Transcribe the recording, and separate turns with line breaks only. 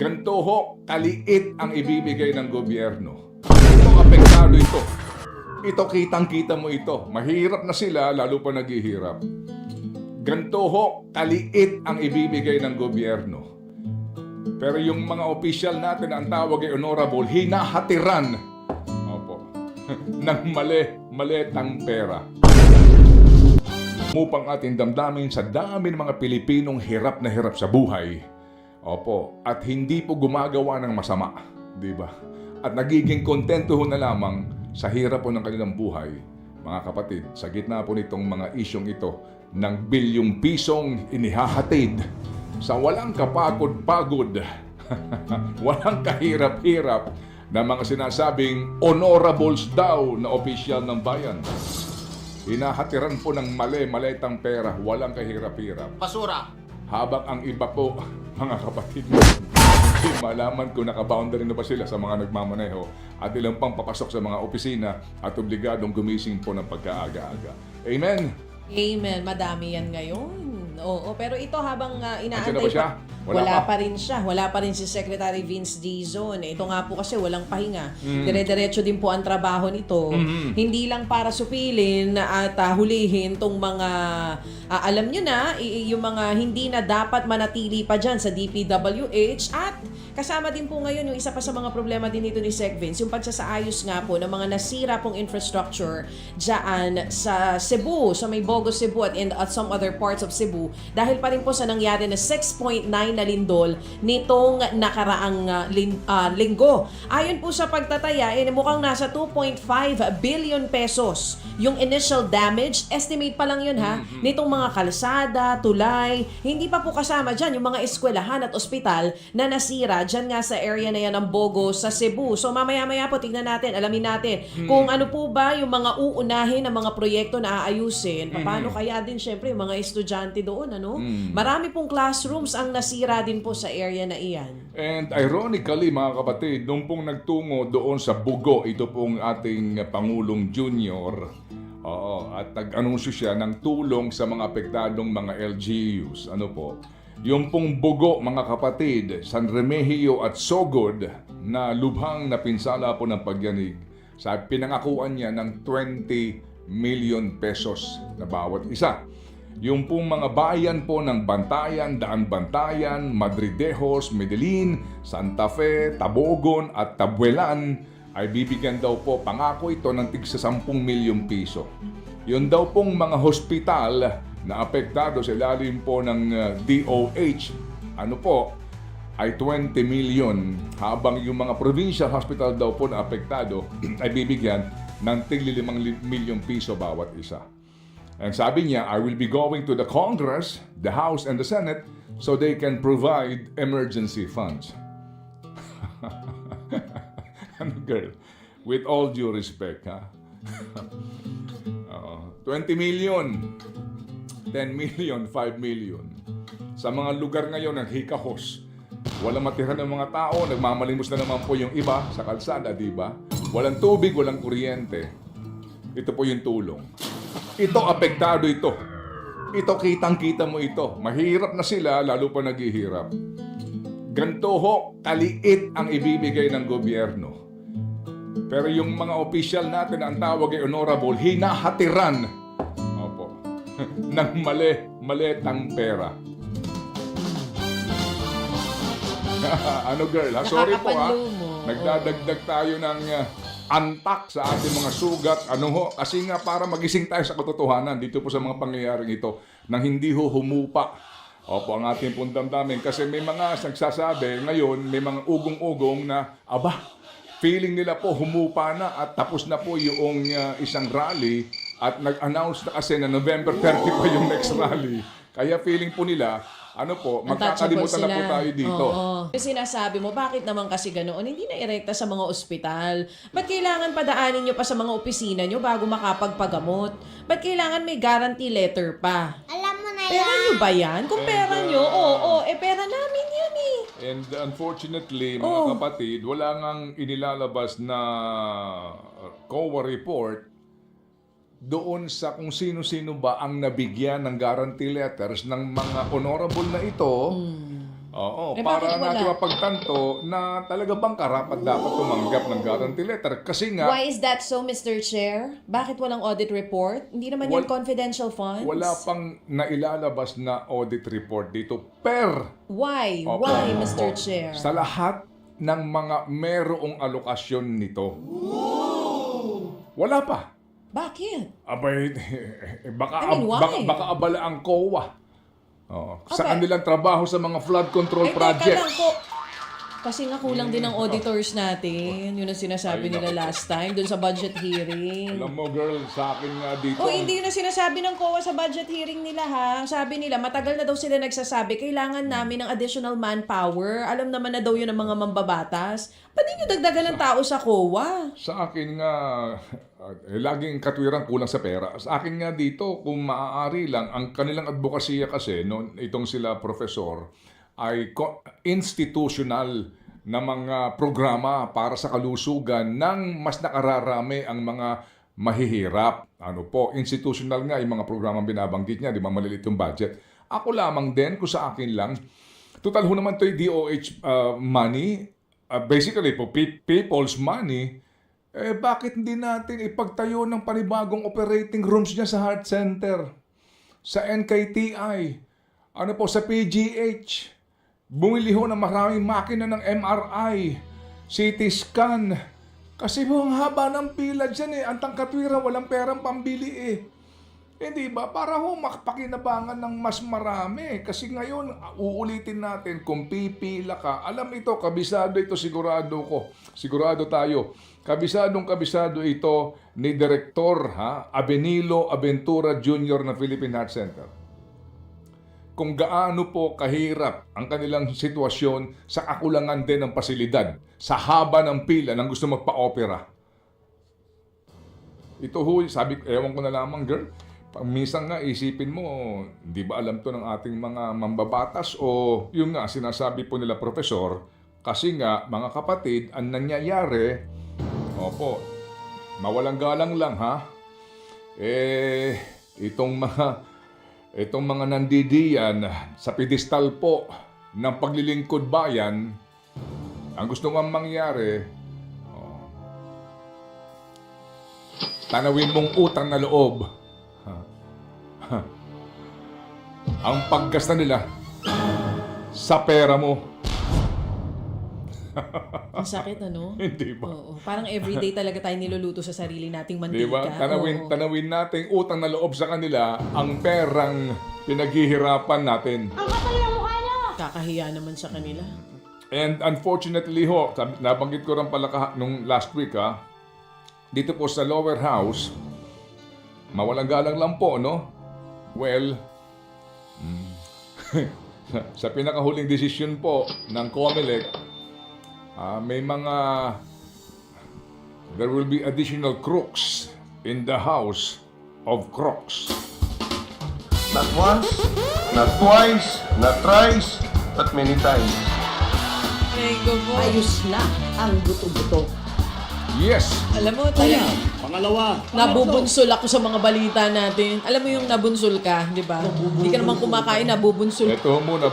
Ganto ho, kaliit ang ibibigay ng gobyerno. Ito apektado ito. Ito kitang-kita mo ito. Mahirap na sila, lalo pa naghihirap. Ganto ho, kaliit ang ibibigay ng gobyerno. Pero yung mga opisyal natin, ang tawag ay honorable, hinahatiran. Opo. ng mali, maletang pera. Mupang ating damdamin sa dami ng mga Pilipinong hirap na hirap sa buhay. Opo, at hindi po gumagawa ng masama, di ba? At nagiging kontento ho na lamang sa hirap po ng kanilang buhay. Mga kapatid, sa gitna po nitong mga isyong ito, ng bilyong pisong inihahatid sa walang kapagod-pagod, walang kahirap-hirap na mga sinasabing honorables daw na opisyal ng bayan. Hinahatiran po ng mali-maletang pera, walang kahirap-hirap.
Basura.
Habang ang iba po, mga kapatid mo, hindi malaman kung nakaboundary na ba sila sa mga nagmamaneho at ilang pang papasok sa mga opisina at obligadong gumising po ng pagkaaga-aga. Amen?
Amen. Madami yan ngayon. Oo, pero ito habang uh, inaantay
na ba siya?
Wala,
Wala pa.
pa. rin siya. Wala pa rin si Secretary Vince Dizon. Ito nga po kasi walang pahinga.
Mm.
Dire-diretso din po ang trabaho nito.
Mhm.
Hindi lang para supilin at ah, hulihin tong mga ah, alam nyo na, i- i- yung mga hindi na dapat manatili pa dyan sa DPWH at kasama din po ngayon yung isa pa sa mga problema din dito ni Sec Vince, yung pagsasaayos nga po ng mga nasira pong infrastructure dyan sa Cebu, sa may Bogo Cebu at, in, at some other parts of Cebu dahil pa rin po sa nangyari na 6.9 na lindol nitong nakaraang ah, lin- ah, linggo. Ayon po sa pagtataya, eh, mukhang nasa 2.5 billion pesos yung initial damage. Estimate pa lang yun ha, nitong mga kalsada, tulay. Hindi pa po kasama dyan yung mga eskwelahan at ospital na nasira dyan nga sa area na yan ng Bogo sa Cebu. So mamaya-maya po tignan natin, alamin natin kung ano po ba yung mga uunahin na mga proyekto na aayusin. Paano kaya din syempre yung mga estudyante doon, ano? Marami pong classrooms ang nasira din po sa area na iyan.
And ironically, mga kapatid, nung pong nagtungo doon sa Bugo, ito pong ating Pangulong Junior, oo, at nag-anunsyo siya ng tulong sa mga apektadong mga LGUs. Ano po? Yung pong Bugo, mga kapatid, San Remigio at Sogod, na lubhang napinsala po ng pagyanig, sa pinangakuan niya ng 20 million pesos na bawat isa. Yung pong mga bayan po ng Bantayan, Daan Bantayan, Madridejos, Medellin, Santa Fe, Tabogon at Tabuelan ay bibigyan daw po pangako ito ng tig sa 10 milyong piso. Yun daw pong mga hospital na apektado sa ilalim po ng uh, DOH, ano po, ay 20 million habang yung mga provincial hospital daw po na apektado ay bibigyan ng tigli 5 milyong piso bawat isa. And sabi niya, I will be going to the Congress, the House, and the Senate so they can provide emergency funds. ano girl? With all due respect, ha? Oo. 20 million, 10 million, 5 million. Sa mga lugar ngayon ng hikahos, walang matira ng mga tao, nagmamalimos na naman po yung iba sa kalsada, di ba? Walang tubig, walang kuryente. Ito po yung tulong. Ito, apektado ito. Ito, kitang-kita mo ito. Mahirap na sila, lalo pa naghihirap. Ganto ho, kaliit ang ibibigay ng gobyerno. Pero yung mga opisyal natin, ang tawag ay honorable, hinahatiran. Ng mali, maletang pera. ano girl, ha? Sorry po ha. Nagdadagdag tayo ng uh, antak sa ating mga sugat. Ano ho? Kasi nga para magising tayo sa katotohanan dito po sa mga pangyayaring ito nang hindi ho humupa. Opo, ang ating pong damdamin. Kasi may mga nagsasabi ngayon, may mga ugong-ugong na, aba, feeling nila po humupa na at tapos na po yung uh, isang rally at nag-announce na kasi na November 30 pa yung next rally. Kaya feeling po nila, ano po, magkakalimutan na po tayo dito.
Oo. Yung sinasabi mo, bakit naman kasi ganoon? Hindi na irekta sa mga ospital. Ba't kailangan padaanin nyo pa sa mga opisina nyo bago makapagpagamot? Ba't kailangan may guarantee letter pa?
Alam mo na
Pera
yan.
nyo ba yan? Kung pera nyo, oo, oo, eh pera namin yan eh.
And unfortunately, mga
Oh.
kapatid, wala ngang inilalabas na COA report doon sa kung sino-sino ba ang nabigyan ng guarantee letters ng mga honorable na ito Oo,
Eh,
para natin mapagtanto na talaga bang karapat dapat tumanggap ng guarantee letter. Kasi nga,
Why is that so, Mr. Chair? Bakit walang audit report? Hindi naman
Wal-
yung confidential funds?
wala pang nailalabas na audit report dito per
Why?
Opo,
Why,
opo.
Mr. Chair?
Sa lahat ng mga merong alokasyon nito. Wala pa.
Bakit?
Abay, baka,
I mean, why?
baka, baka abala ang COA. Oo. Sa
Abay.
kanilang trabaho sa mga flood control
Ay, teka
project.
lang po. Kasi nga kulang din ang auditors natin. Yun ang
Ay,
sinasabi nila
naku.
last time dun sa budget hearing.
Alam mo girl, sa akin nga dito.
O hindi yun ang sinasabi ng COA sa budget hearing nila ha. Sabi nila, matagal na daw sila nagsasabi, kailangan namin ng additional manpower. Alam naman na daw yun ng mga mambabatas. Ba't di nyo dagdagan ng tao sa COA?
Sa akin nga, eh, laging katwiran kulang sa pera. Sa akin nga dito, kung maaari lang, ang kanilang advokasya kasi, no, itong sila profesor, ay institutional na mga programa para sa kalusugan ng mas nakararami ang mga mahihirap. Ano po, institutional nga yung mga programang binabanggit niya, di ba? Malilit yung budget. Ako lamang din, kung sa akin lang, total ho naman to yung DOH uh, money, uh, basically po pe- people's money, eh bakit hindi natin ipagtayo ng panibagong operating rooms niya sa heart center, sa NKTI, ano po sa PGH, bumili ho ng maraming makina ng MRI, CT scan, kasi po ang haba ng pila dyan eh, ang tangkatwira walang perang pambili eh. Hindi ba? Para ho makapakinabangan ng mas marami. Kasi ngayon, uulitin natin, kung pipila ka, alam ito, kabisado ito, sigurado ko. Sigurado tayo. Kabisadong kabisado ito ni Direktor ha, Abenilo Aventura Jr. ng Philippine Heart Center. Kung gaano po kahirap ang kanilang sitwasyon sa kakulangan din ng pasilidad, sa haba ng pila ng gusto magpa-opera. Ito ho, sabi, ewan ko na lamang girl, minsan nga isipin mo, di ba alam to ng ating mga mambabatas o yung nga sinasabi po nila profesor, kasi nga mga kapatid, ang nangyayari, opo, mawalang galang lang ha, eh, itong mga, itong mga nandidiyan sa pedestal po ng paglilingkod bayan, ang gusto nga mangyari, tanawin mong utang na loob. Ang paggasta nila sa pera mo.
Ang sakit, ano?
Hindi ba?
Oo. Parang everyday talaga tayo niluluto sa sarili nating mantika.
Di ba? Tanawin,
Oo.
tanawin natin utang na loob sa kanila ang perang pinaghihirapan natin.
Kakahiya naman sa kanila.
And unfortunately ho, nabanggit ko rin pala kaha- nung last week ha, dito po sa lower house, mawalang galang lang po, no? Well, mm, sa pinakahuling desisyon po ng COMELEC, ah, may mga, there will be additional crooks in the house of crooks.
Not once, not twice, not thrice, but many times.
Ayos na ang buto-buto.
Yes!
Alam mo, talaga,
Pangalawa,
nabubunsol ako sa mga balita natin. Alam mo yung nabunsol ka, di ba? Hindi ka naman kumakain, nabubunsol
Ito muna,